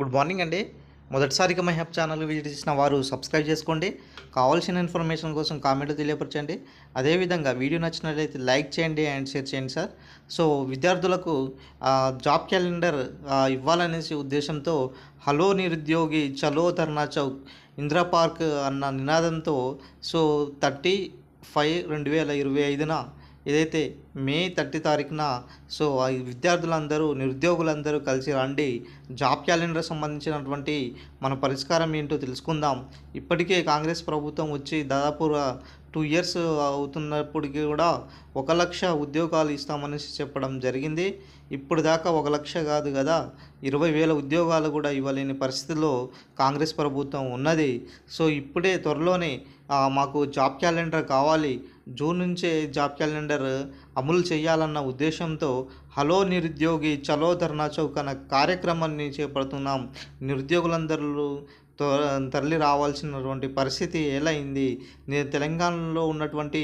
Good morning అండి. మొదటిసారిగా my హెప్ channel visit చేసిన వారు సబ్స్క్రైబ్ చేసుకోండి. కావాల్సిన ఇన్ఫర్మేషన్ కోసం కామెంట్ తెలియపరచండి. అదేవిధంగా వీడియో నచ్చినట్లయితే లైక్ చేయండి అండ్ షేర్ చేయండి సార్. సో విద్యార్థులకు జాబ్ క్యాలెండర్ ఇవ్వాలనేసి ఉద్దేశంతో హలో నిరుద్యోగి చలో ధర్నా చౌక్ ఇందిరా పార్క్ అన్న నినాదంతో సో థర్టీ ఫైవ్ రెండు వేల ఇరవై ఐదున ఏదైతే మే థర్టీ తారీఖున. సో ఆ విద్యార్థులందరూ నిరుద్యోగులందరూ కలిసి రండి. జాబ్ క్యాలెండర్ సంబంధించినటువంటి మన పరిష్కారం ఏంటో తెలుసుకుందాం. ఇప్పటికే కాంగ్రెస్ ప్రభుత్వం వచ్చి దాదాపుగా టూ ఇయర్స్ అవుతున్నప్పటికీ కూడా ఒక లక్ష ఉద్యోగాలు ఇస్తామని చెప్పడం జరిగింది. ఇప్పుడు దాకా ఒక లక్ష కాదు కదా. ఇరవై వేల ఉద్యోగాలు కూడా ఇవ్వలేని పరిస్థితిలో కాంగ్రెస్ ప్రభుత్వం ఉన్నది. సో ఇప్పుడే త్వరలోనే మాకు జాబ్ క్యాలెండర్ కావాలి. జూన్ నుంచే జాబ్ క్యాలెండర్ అమలు చేయాలన్న ఉద్దేశంతో హలో నిరుద్యోగి చలో ధర్నా చౌక్ అన్న కార్యక్రమాన్ని చేపడుతున్నాం నిరుద్యోగులందరూ తరలి రావాల్సినటువంటి పరిస్థితి ఎలా అయింది నేను తెలంగాణలో ఉన్నటువంటి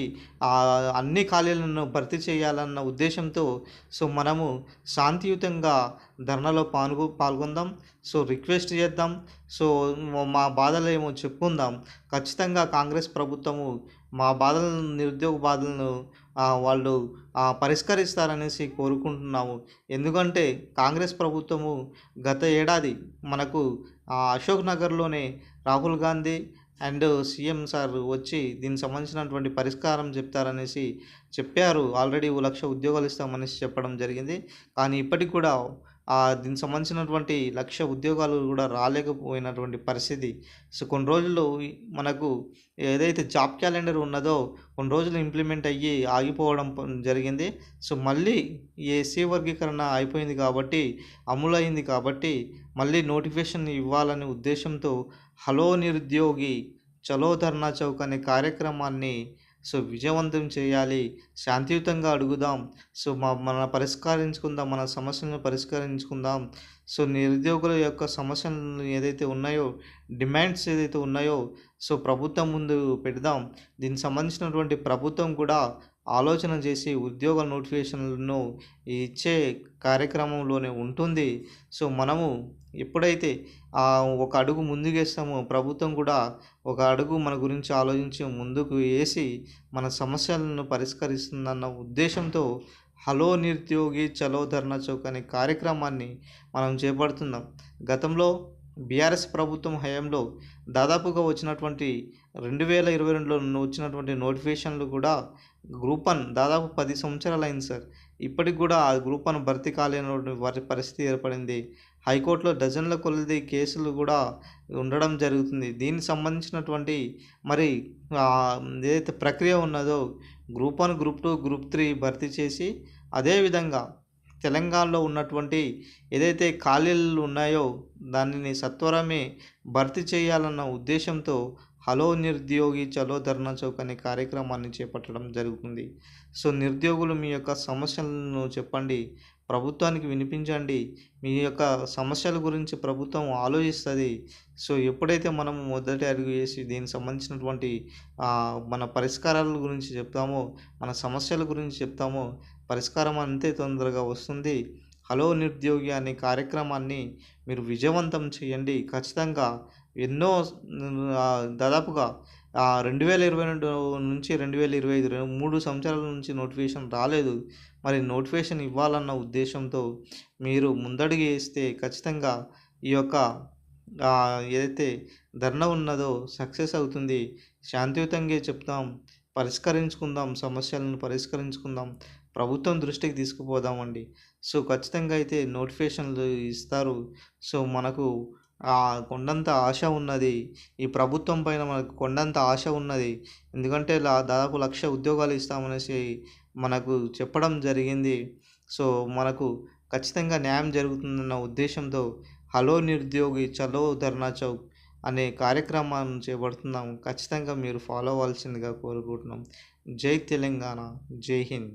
అన్ని ఖాళీలను భర్తీ చేయాలన్న ఉద్దేశంతో సో మనము శాంతియుతంగా ధర్నాలో పాల్గొ పాల్గొందాం. సో రిక్వెస్ట్ చేద్దాం. సో మా బాధలు ఏమో చెప్పుకుందాం. ఖచ్చితంగా కాంగ్రెస్ ప్రభుత్వము మా బాధలను నిరుద్యోగ బాధలను వాళ్ళు పరిష్కరిస్తారనేసి కోరుకుంటున్నాము. ఎందుకంటే కాంగ్రెస్ ప్రభుత్వము గత ఏడాది మనకు ఆ, Ashok నగర్లోనే Rahul Gandhi and CM sir వచ్చి దీనికి సంబంధించినటువంటి పరిష్కారం చెప్తారనేసి చెప్పారు. ఆల్రెడీ ఓ లక్ష ఉద్యోగాలు ఇస్తామనేసి చెప్పడం జరిగింది. కానీ ఇప్పటికి కూడా దీనికి సంబంధించినటువంటి లక్ష ఉద్యోగాలు కూడా రాలేకపోయినటువంటి పరిస్థితి. సో కొన్ని రోజులు మనకు ఏదైతే జాబ్ క్యాలెండర్ ఉన్నదో కొన్ని రోజులు ఇంప్లిమెంట్ అయ్యి ఆగిపోవడం జరిగింది. సో మళ్ళీ ఏసీ వర్గీకరణ అయిపోయింది కాబట్టి అమలైంది కాబట్టి మళ్ళీ నోటిఫికేషన్ ఇవ్వాలనే ఉద్దేశంతో హలో నిరుద్యోగి చలో ధర్నా చౌక్ అనే కార్యక్రమాన్ని సో విజయవంతం చేయాలి. శాంతియుతంగా అడుగుదాం. సో మా మన పరిష్కరించుకుందాం. మన సమస్యలను పరిష్కరించుకుందాం. సో నిరుద్యోగుల యొక్క సమస్యలు ఏదైతే ఉన్నాయో డిమాండ్స్ ఏదైతే ఉన్నాయో సో ప్రభుత్వం ముందు పెడదాం. దీనికి సంబంధించినటువంటి ప్రభుత్వం కూడా ఆలోచన చేసి ఉద్యోగ నోటిఫికేషన్లను ఇచ్చే కార్యక్రమంలోనే ఉంటుంది. సో మనము ఎప్పుడైతే ఒక అడుగు ముందుకేస్తామో ప్రభుత్వం కూడా ఒక అడుగు మన గురించి ఆలోచించి ముందుకు వేసి మన సమస్యలను పరిష్కరిస్తుందన్న ఉద్దేశంతో హలో నిరుద్యోగి చలో ధర్నా చౌక్ అనే కార్యక్రమాన్ని మనం చేపడుతున్నాం. గతంలో బీఆర్ఎస్ ప్రభుత్వం హయాంలో దాదాపుగా వచ్చినటువంటి రెండు వేల ఇరవై రెండులో వచ్చినటువంటి నోటిఫికేషన్లు కూడా గ్రూప్ వన్ దాదాపు పది సంవత్సరాలు అయింది సార్. ఇప్పటికి కూడా ఆ గ్రూప్ వన్ భర్తీ కాలేనటువంటి వారి పరిస్థితి ఏర్పడింది. హైకోర్టులో డజన్ల కొలది కేసులు కూడా ఉండడం జరుగుతుంది. దీనికి సంబంధించినటువంటి మరి ఏదైతే ప్రక్రియ ఉన్నదో group one group two group three భర్తీ చేసి అదేవిధంగా తెలంగాణలో ఉన్నటువంటి ఏదైతే ఖాళీలు ఉన్నాయో దానిని సత్వరమే భర్తీ చేయాలన్న ఉద్దేశంతో హలో నిరుద్యోగి చలో ధర్నా చౌక్ అనే కార్యక్రమాన్ని చేపట్టడం జరుగుతుంది. సో నిరుద్యోగులు మీ యొక్క సమస్యలను చెప్పండి. ప్రభుత్వానికి వినిపించండి. మీ యొక్క సమస్యల గురించి ప్రభుత్వం ఆలోచిస్తుంది. సో ఎప్పుడైతే మనం మొదటి అడుగు వేసి దీనికి సంబంధించినటువంటి మన పరిష్కారాల గురించి చెప్తామో మన సమస్యల గురించి చెప్తామో పరిష్కారం అంతే తొందరగా వస్తుంది. హలో నిరుద్యోగి అనే కార్యక్రమాన్ని మీరు విజయవంతం చేయండి. ఖచ్చితంగా ఎన్నో దాదాపుగా రెండు వేల ఇరవై రెండు నుంచి రెండు వేల ఇరవై ఐదు మూడు సంవత్సరాల నుంచి నోటిఫికేషన్ రాలేదు. మరి నోటిఫికేషన్ ఇవ్వాలన్న ఉద్దేశంతో మీరు ముందడుగు వేస్తే ఖచ్చితంగా ఈ యొక్క ఏదైతే ధర్నా ఉన్నదో సక్సెస్ అవుతుంది. శాంతియుతంగా చెప్తాం పరిష్కరించుకుందాం సమస్యలను పరిష్కరించుకుందాం ప్రభుత్వం దృష్టికి తీసుకుపోదామండి. సో ఖచ్చితంగా అయితే నోటిఫికేషన్లు ఇస్తారు. సో మనకు కొండంత ఆశ ఉన్నది. ఈ ప్రభుత్వం పైన మనకు కొండంత ఆశ ఉన్నది. ఎందుకంటే లా దాదాపు లక్ష ఉద్యోగాలు ఇస్తామనేసి మనకు చెప్పడం జరిగింది. సో మనకు ఖచ్చితంగా న్యాయం జరుగుతుందన్న ఉద్దేశంతో హలో నిరుద్యోగి చలో ధర్నా చౌక్ అనే కార్యక్రమాన్ని చేపడుతున్నాం ఖచ్చితంగా మీరు ఫాలో అవ్వాల్సిందిగా కోరుకుంటున్నాం. జై తెలంగాణ జై హింద్.